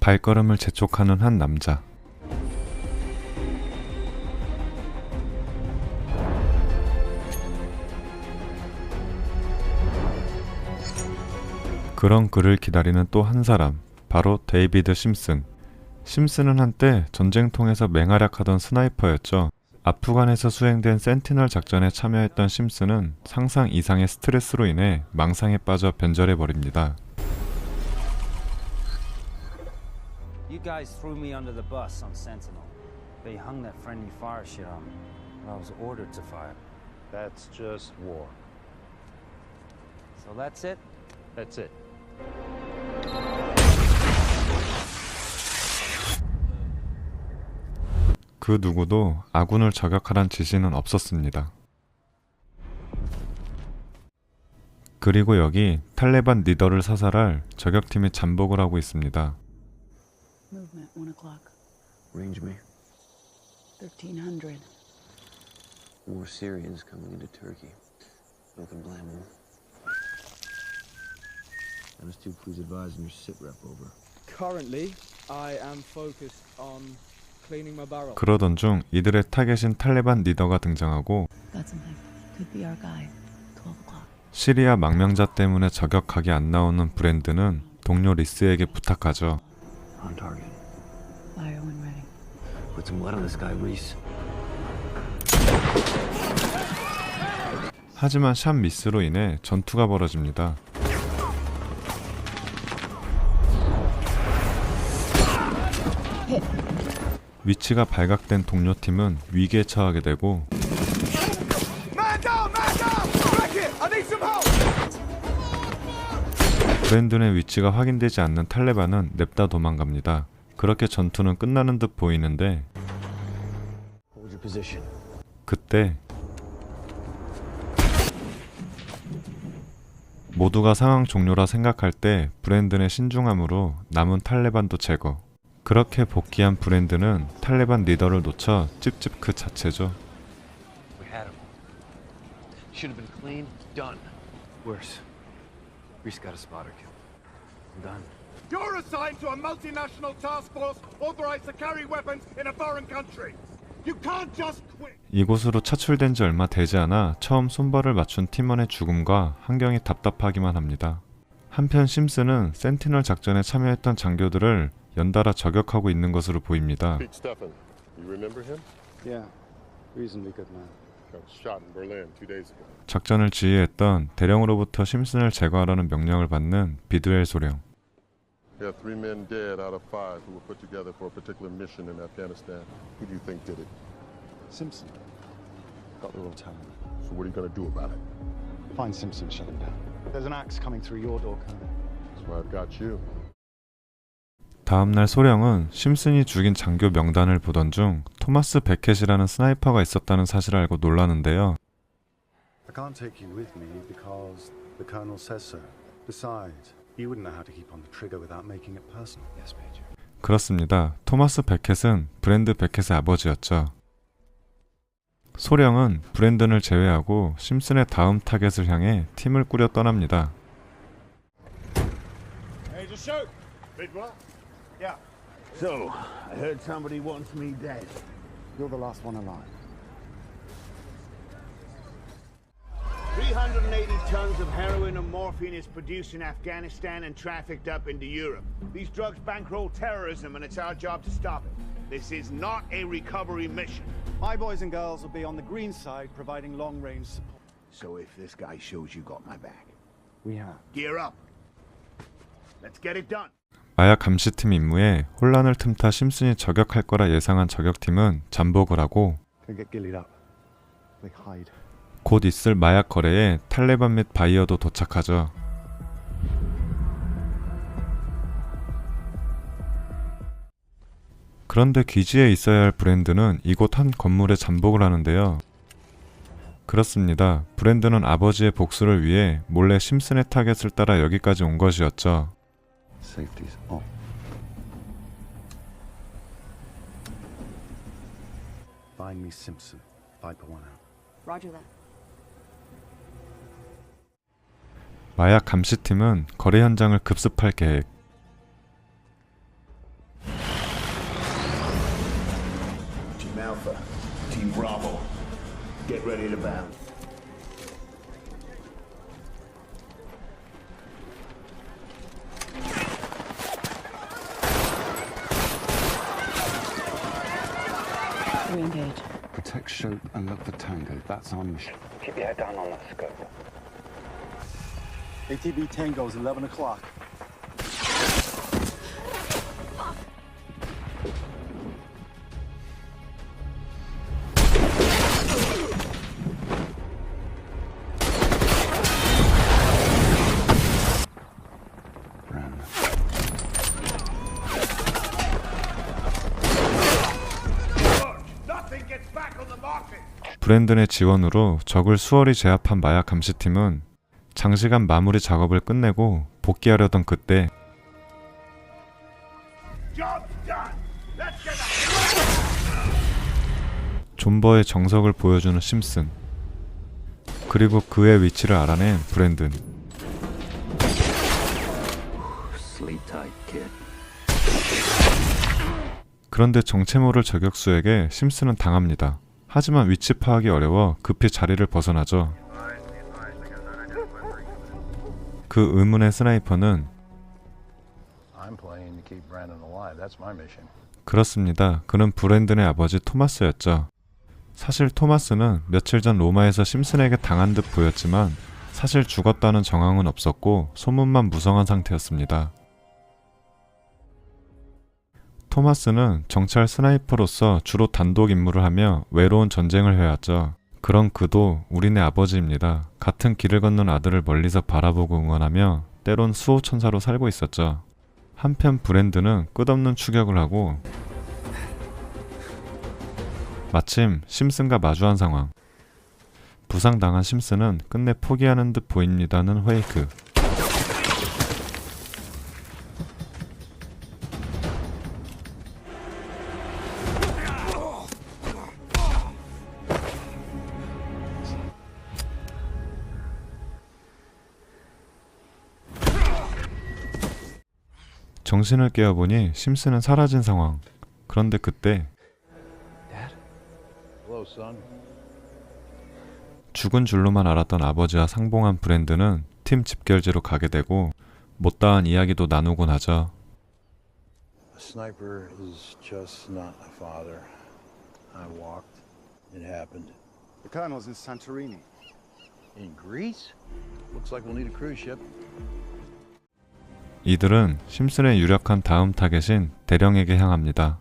발걸음을 재촉하는 한 남자. 그런 그를 기다리는 또 한 사람, 바로 데이비드 심슨. 심슨은 한때 전쟁통에서 맹활약하던 스나이퍼였죠. 아프간에서 수행된 센티널 작전에 참여했던 심슨은 상상 이상의 스트레스로 인해 망상에 빠져 변절해 버립니다. You guys threw me under the bus on Sentinel. They hung that friendly fire shit on me. but I was ordered to fire. That's just war. So that's it? That's it. 그 누구도 아군을 저격하란 지시는 없었습니다. 그리고 여기 탈레반 리더를 사살할 저격팀이 잠복을 하고 있습니다. 1 o'clock. Range me. 1300. More Syrians coming into Turkey. No can blame them. Those two, please advise your sit rep over. Currently, I am focused on cleaning my barrel. 그러던 중 이들의 타겟인 탈레반 리더가 등장하고 Got something. Could be our guy. 12 o'clock. 시리아 망명자 때문에 저격각이 안 나오는 브랜드는 동료 리스에게 부탁하죠. On target. Fire when ready. Put some lead on this guy, Reese. 하지만 샷 미스로 인해 전투가 벌어집니다. 위치가 발각된 동료 팀은 위기에 처하게 되고 브랜든의 위치가 확인되지 않는 탈레반은 냅다 도망갑니다. 그렇게 전투는 끝나는 듯 보이는데. 그때 모두가 상황 종료라 생각할 때 브랜든의 신중함으로 남은 탈레반도 제거. 그렇게 복귀한 브랜드는 탈레반 리더를 놓쳐 찝찝 그 자체죠. We had him. Should have been clean. Done. Worse. Reese got a spotter kill. I'm done. You're assigned to a multinational task force authorized to carry weapons in a foreign country. You can't just quit. 이곳으로 차출된 지 얼마 되지 않아 처음 손발을 맞춘 팀원의 죽음과 환경이 답답하기만 합니다. 한편 심슨은 센티널 작전에 참여했던 장교들을 연달아 저격하고 있는 것으로 보입니다. Pete Stefan, you remember him? Yeah. Reasonably good man. Got shot in Berlin two days ago. 작전을 지휘했던 대령으로부터 심슨을 제거하라는 명령을 받는 비두엘 소령. We have three men dead out of five who were put together for a particular mission in Afghanistan. Who do you think did it? Simpson. Got the raw talent. So what are you going to do about it? Find Simpson, shut him down. There's an axe coming through your door, Colonel. That's why I've got you. 다음 날 소령은 심슨이 죽인 장교 명단을 보던 중 토마스 베켓이라는 스나이퍼가 있었다는 사실을 알고 놀라는데요. I can't take you with me because the Colonel says so. Besides, you wouldn't know how to keep on the trigger without making it personal. Yes, Major. 그렇습니다. 토마스 베켓은 브랜드 베켓의 아버지였죠. 소령은 브랜든을 제외하고 심슨의 다음 타겟을 향해 팀을 꾸려 떠납니다. Ready to shoot? Big what? Yeah. So, I heard somebody wants me dead. You're the last one alive. 380 tons of heroin and morphine is produced in Afghanistan and trafficked up into Europe. These drugs bankroll terrorism, and it's our job to stop it. This is not a recovery mission. My boys and girls will be on the green side providing long range support. So if this guy shows you got my back, We have. gear up. Let's get it done. 마약 감시팀 임무에 혼란을 틈타 심슨이 저격할 거라 예상한 저격팀은 잠복을 하고 They get gillied up. They hide. 곧 있을 마약 거래에 탈레반 및 바이어도 도착하죠. 그런데 기지에 있어야 할 브랜드는 이곳 한 건물에 잠복을 하는데요. 그렇습니다. 브랜드는 아버지의 복수를 위해 몰래 심슨의 타겟을 따라 여기까지 온 것이었죠. Safety's off. Find me Simpson. Viper one out. Roger that. 마약 감시팀은 거래 현장을 급습할 계획. Protect Shope and look for Tango. That's our mission. Keep your head down on that scope. ATB Tango is 11 o'clock. 브랜든의 지원으로 적을 수월히 제압한 마약 감시팀은 장시간 마무리 작업을 끝내고 복귀하려던 그때 존버의 정석을 보여주는 심슨 그리고 그의 위치를 알아낸 브랜든. 그런데 정체 모를 저격수에게 심슨은 당합니다. 하지만 위치 파악이 어려워 급히 자리를 벗어나죠. 그 의문의 스나이퍼는. 그렇습니다. 그는 브랜든의 아버지 토마스였죠. 사실 토마스는 며칠 전 로마에서 심슨에게 당한 듯 보였지만 사실 죽었다는 정황은 없었고 소문만 무성한 상태였습니다. 토마스는 정찰 스나이퍼로서 주로 단독 임무를 하며 외로운 전쟁을 해왔죠. 그런 그도 우리네 아버지입니다. 같은 길을 걷는 아들을 멀리서 바라보고 응원하며 때론 수호천사로 살고 있었죠. 한편 브랜드는 끝없는 추격을 하고 마침 심슨과 마주한 상황. 부상당한 심슨은 끝내 포기하는 듯 보입니다는 회이크. 정신을 깨어보니 심슨은 사라진 상황. 그런데 그때. 죽은 줄로만 알았던 아버지와 상봉한 브랜드는 팀 집결지로 가게 되고 못다한 이야기도 나누곤 하죠. 이들은 심슨의 유력한 다음 타겟인 대령에게 향합니다.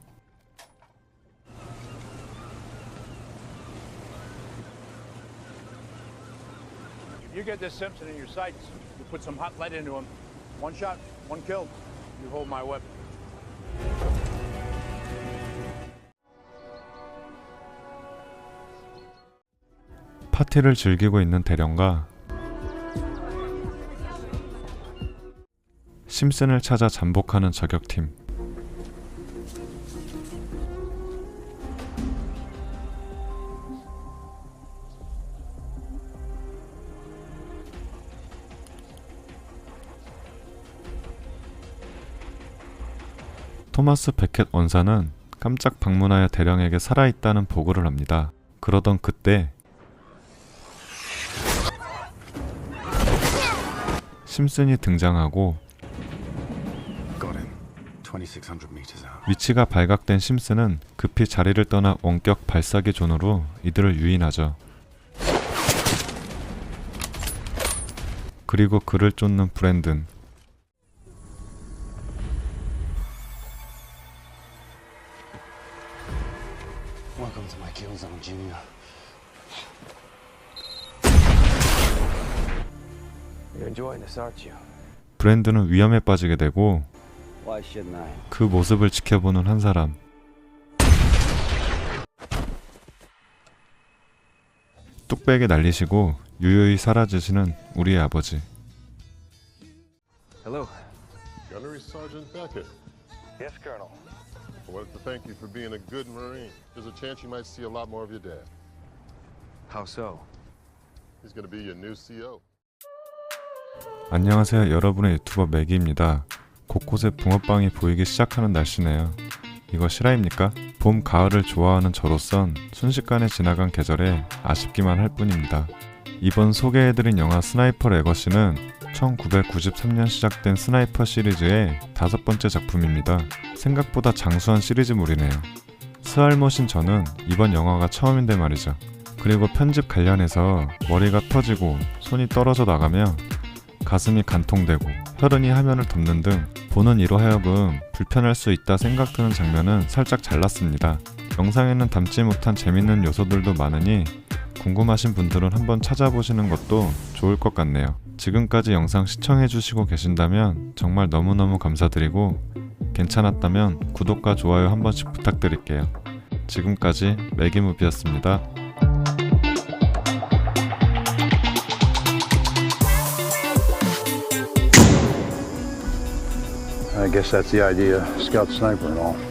파티를 즐기고 있는 대령과 심슨을 찾아 잠복하는 저격팀. 토마스 베켓 원사는 깜짝 방문하여 대령에게 살아있다는 보고를 합니다. 그러던 그때 심슨이 등장하고 위치가 발각된 심슨은 급히 자리를 떠나 원격 발사기 존으로 이들을 유인하죠. 그리고 그를 쫓는 브랜든. Welcome to my kill zone, Junior. You're enjoying this, aren't you? 브랜든은 위험에 빠지게 되고? 그 모습을 지켜보는 한 사람. 뚝배기 날리시고 유유히 사라지시는 우리의 아버지. Hello. Gunnery Sergeant Beckett. Yes, Colonel. I wanted to thank you for being a good Marine. There's a chance you might see a lot more of your dad. How so? He's going to be your new E CO. 안녕하세요 여러분의 유튜버 맥기입니다. 곳곳에 붕어빵이 보이기 시작하는 날씨네요. 이거 실화입니까? 봄, 가을을 좋아하는 저로선 순식간에 지나간 계절에 아쉽기만 할 뿐입니다. 이번 소개해드린 영화 스나이퍼 레거시는 1993년 시작된 스나이퍼 시리즈의 다섯 번째 작품입니다. 생각보다 장수한 시리즈물이네요. 스알못인 저는 이번 영화가 처음인데 말이죠. 그리고 편집 관련해서 머리가 터지고 손이 떨어져 나가며 가슴이 간통되고 혈흔이 화면을 덮는 등 보는 이로 하여금 불편할 수 있다 생각드는 장면은 살짝 잘랐습니다. 영상에는 담지 못한 재밌는 요소들도 많으니 궁금하신 분들은 한번 찾아보시는 것도 좋을 것 같네요. 지금까지 영상 시청해주시고 계신다면 정말 너무너무 감사드리고 괜찮았다면 구독과 좋아요 한 번씩 부탁드릴게요. 지금까지 매기무비였습니다. I guess that's the idea, scout sniper and all.